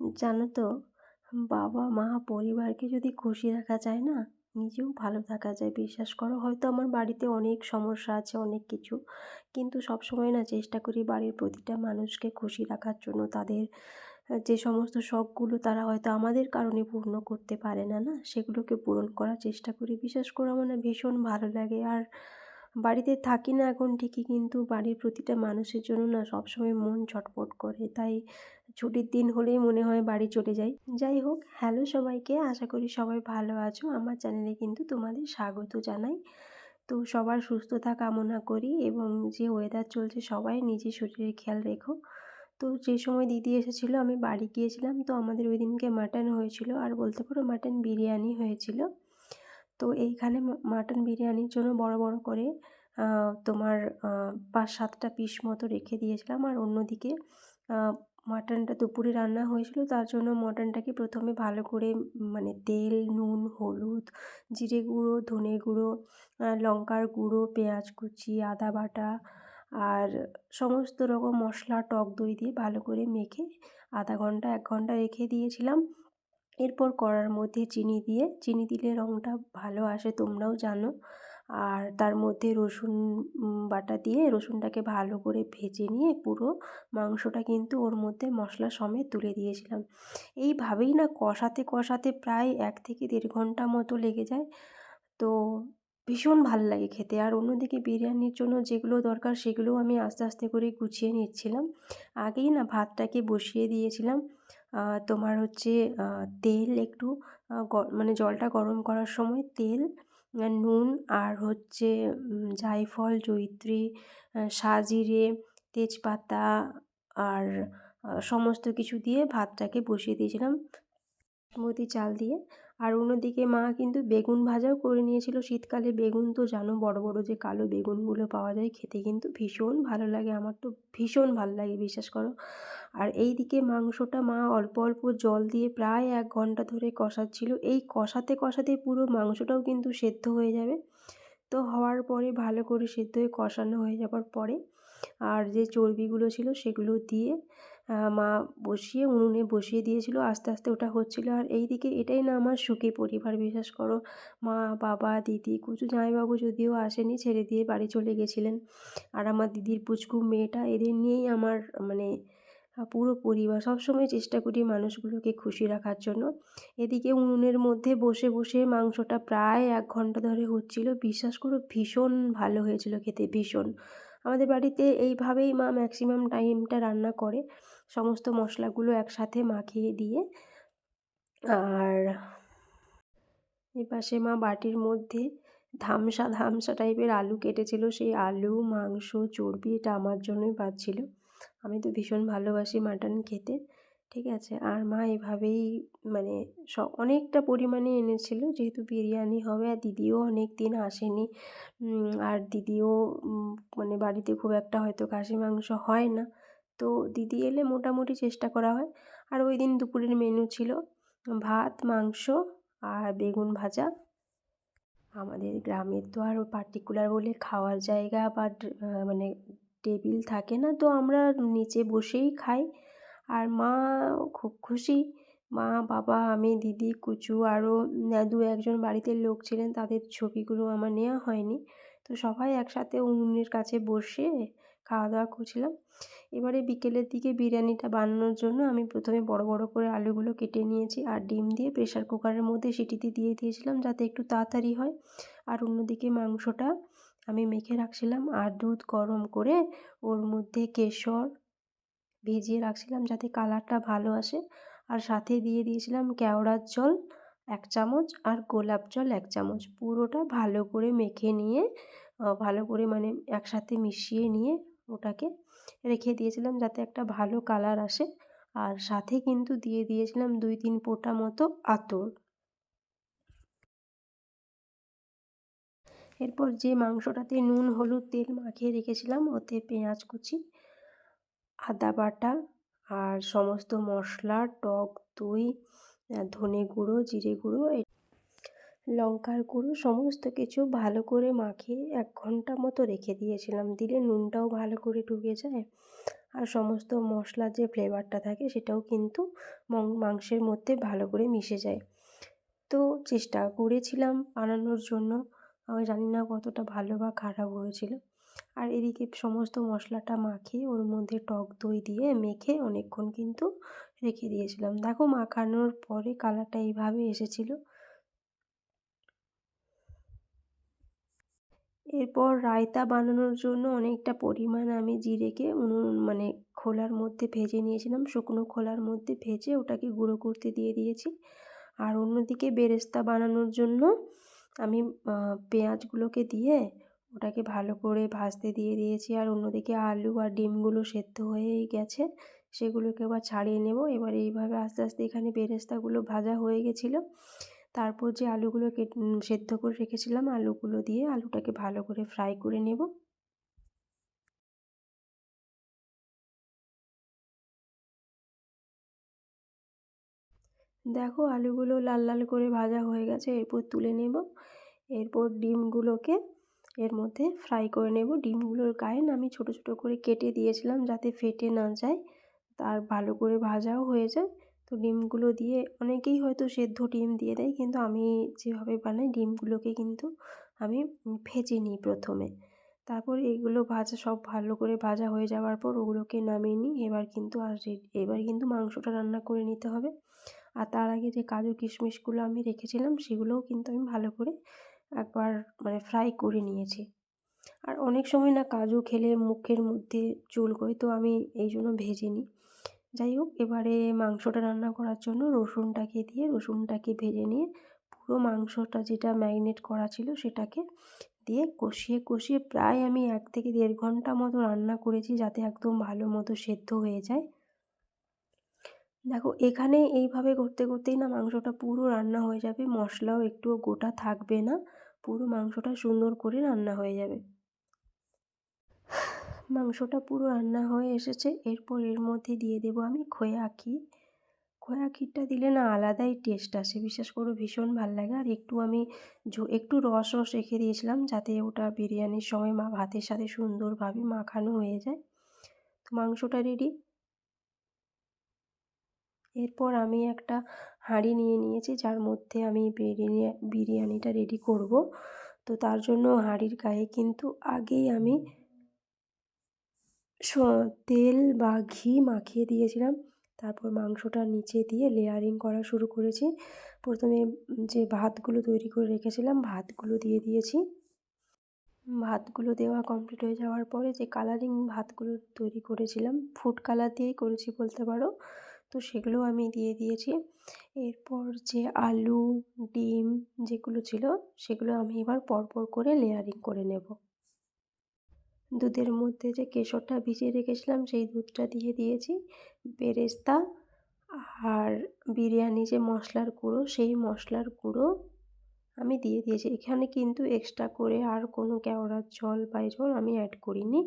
জানো তো, বাবা মা পরিবারকে যদি খুশি রাখা যায় না, নিজেও ভালো থাকা যায়। বিশ্বাস করো, হয়তো আমার বাড়িতে অনেক সমস্যা আছে, অনেক কিছু। কিন্তু সবসময় না চেষ্টা করি বাড়ির প্রতিটা মানুষকে খুশি রাখার জন্য। তাদের, যে সমস্ত শখগুলো তারা হয়তো আমাদের কারণে পূর্ণ করতে পারে না না? সেগুলোকে পূরণ করার চেষ্টা করি। বিশ্বাস করে, আমার না ভীষণ ভালো লাগে। আর বাড়িতে থাকি না এখন ঠিকই, কিন্তু বাড়ির প্রতিটা মানুষের জন্য না সবসময় মন ছটফট করে। তাই ছুটির দিন হলেই মনে হয় বাড়ি চলে যাই। যাই হোক, হ্যালো সবাইকে, আশা করি সবাই ভালো আছো। আমার চ্যানেলে কিন্তু তোমাদের স্বাগত জানাই। তো সবার সুস্থতা কামনা করি এবং যে ওয়েদার চলছে সবাই নিজের শরীরের খেয়াল রেখো। তো যে সময় দিদি এসেছিল, আমি বাড়ি গিয়েছিলাম। তো আমাদের ওই দিনকে মাটন হয়েছিল আর বলতে পারো মাটন বিরিয়ানি হয়েছিল। তো এইখানে মাটন বিরিয়ানির জন্য বড় বড় করে তোমার পাঁচ সাতটা পিস মতো রেখে দিয়েছিলাম। আর অন্যদিকে মাটনটা দুপুরে রান্না হয়েছিল, তার জন্য মটনটাকে প্রথমে ভালো করে মানে তেল, নুন, হলুদ, জিরে গুঁড়ো, ধনে গুঁড়ো লঙ্কার গুঁড়ো, পেঁয়াজ কুচি, আদা বাটা আর সমস্ত রকম মশলা, টক দই দিয়ে ভালো করে মেখে আধা ঘণ্টা, এক ঘণ্টা রেখে দিয়েছিলাম। এরপর কড়ার মধ্যে চিনি দিয়ে, চিনি দিলে রঙটা ভালো আসে তোমরাও জানো। আর তার মধ্যে রসুন বাটা দিয়ে রসুনটাকে ভালো করে ভেজে নিয়ে পুরো মাংসটা কিন্তু ওর মধ্যে মশলা সমেত তুলে দিয়েছিলাম। এইভাবেই না কষাতে কষাতে প্রায় এক থেকে দেড় ঘণ্টা মতো লেগে যায়। তো ভীষণ ভালো লাগে খেতে। আর অন্যদিকে বিরিয়ানির জন্য যেগুলো দরকার সেগুলোও আমি আস্তে আস্তে করে গুছিয়ে নিচ্ছিলাম। আগেই না ভাতটাকে বসিয়ে দিয়েছিলাম। তোমার হচ্ছে তেল একটু মানে জলটা গরম করার সময় তেল নুন আর হচ্ছে জায়ফল, জয়িত্রী সাজিরে তেজপাতা আর সমস্ত কিছু দিয়ে ভাতটাকে বসিয়ে দিয়েছিলাম। বাসমতি চাল দিয়ে। আর অন্যদিকে মা কিন্তু বেগুন ভাজাও করে নিয়েছিল। শীতকালে বেগুন তো জানো, বড় বড় যে কালো বেগুনগুলো পাওয়া যায়, খেতে কিন্তু ভীষণ ভালো লাগে। আমার তো ভীষণ ভালো লাগে, বিশ্বাস করো। আর এই দিকে মাংসটা মা অল্প অল্প জল দিয়ে প্রায় এক ঘণ্টা ধরে কষাচ্ছিল। এই কষাতে কষাতে পুরো মাংসটাও কিন্তু সেদ্ধ হয়ে যাবে। হওয়ার পরে ভালো করে সেদ্ধ হয়ে কষানো হয়ে যাবার পরে আর যে চর্বিগুলো ছিল সেগুলো দিয়ে মা বসিয়ে উনুনে বসিয়ে দিয়েছিল। আস্তে আস্তে ওটা হচ্ছিল। আর এই দিকে এটাই না আমার সুখী পরিবার। বিশ্বাস করো মা, বাবা, দিদি, কুচু, জামাইবাবু যদিও আসেনি, ছেড়ে দিয়ে বাড়ি চলে গেছিলেন। আর আমার দিদির পুচকু মেয়েটা এদের নিয়েই আমার মানে পুরো পরিবার সবসময় চেষ্টা করি মানুষগুলোকে খুশি রাখার জন্য। এদিকে উনুনের মধ্যে বসে বসে মাংসটা প্রায় এক ঘণ্টা ধরে হচ্ছিল। বিশ্বাস করো, ভীষণ ভালো হয়েছিল খেতে, ভীষণ। আমাদের বাড়িতে এইভাবেই মা ম্যাক্সিমাম টাইমটা রান্না করে। সমস্ত মশলাগুলো একসাথে মাখিয়ে দিয়ে। আর এপাশে মা বাটির মধ্যে ধামসা ধামসা টাইপের আলু কেটেছিল। সেই আলু, মাংস, চর্বি এটা আমার জন্যই বাঁচছিল আমি তো ভীষণ ভালোবাসি মাটন খেতে, ঠিক আছে? আর মা এভাবেই মানে স, অনেকটা পরিমাণে এনেছিল। যেহেতু বিরিয়ানি হবে আর দিদিও অনেক দিন আসেনি আর দিদিও মানে বাড়িতে খুব একটা হয়তো খাসি মাংস হয় না। তো দিদি এলে মোটামুটি চেষ্টা করা হয়। আর ওই দিন দুপুরের মেনু ছিল ভাত, মাংস আর বেগুন ভাজা। আমাদের গ্রামের তো আর পার্টিকুলার বলে খাওয়ার জায়গা বা মানে টেবিল থাকে না, তো আমরা নিচে বসেই খাই। আর মা খুব খুশি। মা, বাবা, আমি, দিদি, কুচু আরও দু একজন বাড়িতে লোক ছিলেন, তাদের ছবিগুলো আমার নেওয়া হয়নি। তো সবাই একসাথে উনুনের কাছে বসে খাওয়া দাওয়া করছিলাম। এবারে বিকেলের দিকে বিরিয়ানিটা বানানোর জন্য আমি প্রথমে বড় বড় করে আলুগুলো কেটে নিয়েছি আর ডিম দিয়ে প্রেশার কুকারের মধ্যে সিটিতে দিয়ে দিয়েছিলাম যাতে একটু তাড়াতাড়ি হয়। আর অন্যদিকে মাংসটা আমি মেখে রাখছিলাম আর দুধ গরম করে ওর মধ্যে কেশর ভিজিয়ে রাখছিলাম যাতে কালারটা ভালো আসে। আর সাথে দিয়ে দিয়েছিলাম কেওড়ার জল এক চামচ আর গোলাপ জল এক চামচ। পুরোটা ভালো করে মেখে নিয়ে ভালো করে মানে একসাথে মিশিয়ে নিয়ে ওটাকে রেখে দিয়েছিলাম যাতে একটা ভালো কালার আসে। আর সাথে কিন্তু দিয়ে দিয়েছিলাম দুই তিন পোটা মতো আতর। এরপর যে মাংসটাতে নুন, হলুদ, তেল মাখিয়ে রেখেছিলাম, ওতে পেঁয়াজ কুচি, আদা বাটা আর সমস্ত মশলা, টক, দই ধনে গুঁড়ো, জিরে গুঁড়ো লঙ্কার গুঁড়ো, সমস্ত কিছু ভালো করে মাখিয়ে এক ঘণ্টা মতো রেখে দিয়েছিলাম। দিলে নুনটাও ভালো করে ঢুকে যায়। আর সমস্ত মশলার যে ফ্লেভারটা থাকে, সেটাও কিন্তু মাংসের মধ্যে ভালো করে মিশে যায়। তো চেষ্টা করেছিলাম বানানোর জন্য। আমি জানি না কতটা ভালো বা খারাপ হয়েছিল। আর এদিকে সমস্ত মশলাটা মাখিয়ে ওর মধ্যে টক দই দিয়ে মেখে অনেকক্ষণ কিন্তু রেখে দিয়েছিলাম। দেখো মাখানোর পরে কালারটা এইভাবে এসেছিল। এরপর রায়তা বানানোর জন্য অনেকটা পরিমাণ আমি জিরেকে উনুন মানে খোলার মধ্যে ভেজে নিয়েছিলাম। শুকনো খোলার মধ্যে ভেজে ওটাকে গুঁড়ো করতে দিয়ে দিয়েছি। আর অন্যদিকে বেরেস্তা বানানোর জন্য আমি পেঁয়াজগুলোকে দিয়ে ওটাকে ভালো করে ভাজতে দিয়ে দিয়েছি। আর অন্যদিকে আলু আর ডিমগুলো সেদ্ধ হয়েই গেছে। সেগুলোকে এবার ছাড়িয়ে নেব। এবার এইভাবে আস্তে আস্তে এখানে বেরেস্তাগুলো ভাজা হয়ে গেছিল। তারপর যে আলুগুলো সেদ্ধ করে রেখেছিলাম, আলুগুলো দিয়ে আলুটাকে ভালো করে ফ্রাই করে নেব। দেখো আলুগুলো লাল লাল করে ভাজা হয়ে গেছে, এরপর তুলে নেব। এরপর ডিমগুলোকে এর মধ্যে ফ্রাই করে নেব। ডিমগুলোর গায়ে আমি ছোট ছোট করে কেটে দিয়েছিলাম যাতে ফেটে না যায়, তার ভালো করে ভাজাও হয়ে যায়। তো ডিমগুলো দিয়ে অনেকেই হয়তো সেদ্ধ ডিম দিয়ে দেয়, কিন্তু আমি যেভাবে বানাই ডিমগুলোকে কিন্তু আমি ভেজে নিই প্রথমে। তারপর এগুলো ভাজা, সব ভালো করে ভাজা হয়ে যাওয়ার পর ওগুলোকে নামিয়ে নিই। এবার কিন্তু আর এবার কিন্তু মাংসটা রান্না করে নিতে হবে। আর তার আগে যে কাজু কিশমিশগুলো আমি রেখেছিলাম, সেগুলোও কিন্তু আমি ভালো করে একবার মানে ফ্রাই করে নিয়েছি। আর অনেক সময় না কাজু খেলে মুখের মধ্যে চুলকোয় তো আমি এই জন্য ভেজে নিই। যাই হোক, এবারে মাংসটা রান্না করার জন্য রসুনটাকে দিয়ে, রসুনটাকে ভেজে নিয়ে পুরো মাংসটা যেটা ম্যারিনেট করা ছিল সেটাকে দিয়ে কষিয়ে কষিয়ে প্রায় আমি এক থেকে দেড় ঘণ্টা মতো রান্না করেছি যাতে একদম ভালো মতো সেদ্ধ হয়ে যায়। দেখো, এখানে এইভাবে করতে করতেই না মাংসটা পুরো রান্না হয়ে যাবে। মশলাও একটুও গোটা থাকবে না। পুরো মাংসটা সুন্দর করে রান্না হয়ে যাবে। মাংসটা পুরো রান্না হয়ে এসেছে। এরপর এর মধ্যে দিয়ে দেবো আমি খোয়া ক্ষীর। খোয়া ক্ষীরটা দিলে না আলাদাই টেস্ট আসে। বিশেষ করে, ভীষণ ভালো লাগে। আর একটু আমি একটু রস রস রেখে দিয়েছিলাম যাতে ওটা বিরিয়ানির সময় মা ভাতের সাথে সুন্দরভাবে মাখানো হয়ে যায়। তো মাংসটা রেডি এরপর আমি একটা হাঁড়ি নিয়ে নিয়েছি, যার মধ্যে আমি বিরিয়ানি বিরিয়ানিটা রেডি করব। তো তার জন্য হাঁড়ির গায়ে কিন্তু আগেই আমি তেল বা ঘি মাখিয়ে দিয়েছিলাম। তারপর মাংসটা নিচে দিয়ে লেয়ারিং করা শুরু করেছি। প্রথমে যে ভাতগুলো তৈরি করে রেখেছিলাম, ভাতগুলো দিয়ে দিয়েছি। ভাতগুলো দেওয়া কমপ্লিট হয়ে যাওয়ার পরে যে কালারিং ভাতগুলো তৈরি করেছিলাম ফুড কালার দিয়েই করেছি বলতে পারো। তো সেগুলো আমি দিয়ে দিয়েছি। এরপর যে আলু, ডিম যেগুলো ছিল, সেগুলো আমি এবার পরপর করে লেয়ারিং করে নেব। দুধের মধ্যে যে কেশরটা ভিজিয়ে রেখেছিলাম, সেই দুধটা দিয়ে দিয়েছি, বেরেস্তা আর বিরিয়ানি যে মশলার গুঁড়ো, সেই মশলার গুঁড়ো আমি দিয়ে দিয়েছি। এখানে কিন্তু এক্সট্রা করে আর কোনো কেওড়ার জল বা জল আমি অ্যাড করিনি।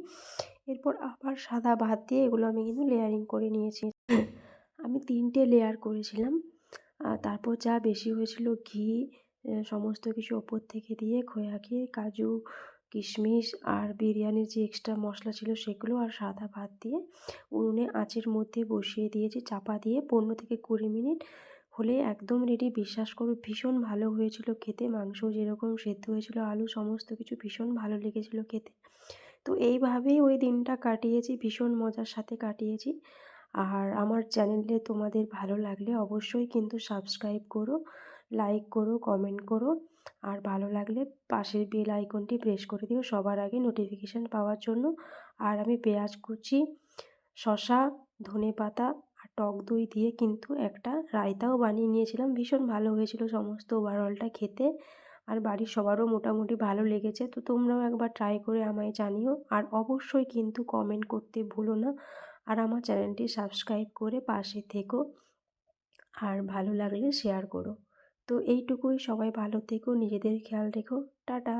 এরপর আবার সাদা ভাত দিয়ে এগুলো আমি কিন্তু লেয়ারিং করে নিয়েছি। আমি তিনটে লেয়ার করেছিলাম। তারপর যা বেশি হয়েছিল ঘি সমস্ত কিছু ওপর থেকে দিয়ে খোয়া ঘি কাজু, কিশমিশ আর বিরিয়ানির যে এক্সট্রা মশলা ছিল সেগুলো আর সাদা ভাত দিয়ে উনুনে আঁচের মধ্যে বসিয়ে দিয়েছি, চাপা দিয়ে পনেরো থেকে কুড়ি মিনিট হলে একদম রেডি বিশ্বাস করো, ভীষণ ভালো হয়েছিল খেতে, মাংস যেরকম সেদ্ধ হয়েছিল, আলু সমস্ত কিছু ভীষণ ভালো লেগেছিল খেতে। তো এইভাবেই ওই দিনটা কাটিয়েছি, ভীষণ মজার সাথে কাটিয়েছি। আর আমার চ্যানেলে তোমাদের ভালো লাগলে অবশ্যই কিন্তু সাবস্ক্রাইব করো লাইক করো কমেন্ট করো। আর ভালো লাগলে পাশের বেল আইকনটি প্রেস করে দিও সবার আগে নোটিফিকেশান পাওয়ার জন্য। আর আমি পেঁয়াজ কুচি শশা ধনে পাতা আর টক দই দিয়ে কিন্তু একটা রায়তাও বানিয়ে নিয়েছিলাম। ভীষণ ভালো হয়েছিল সমস্ত ওভারঅলটা খেতে। আর বাড়ির সবারও মোটামুটি ভালো লেগেছে। তো তোমরাও একবার ট্রাই করে আমায় জানিও। আর অবশ্যই কিন্তু কমেন্ট করতে ভুলো না। আর আমার চ্যানেলটি সাবস্ক্রাইব করে পাশে থেকো আর ভালো লাগলে শেয়ার করো। তো এইটুকুই, সবাই ভালো থেকো, নিজেদের খেয়াল রেখো। টাটা!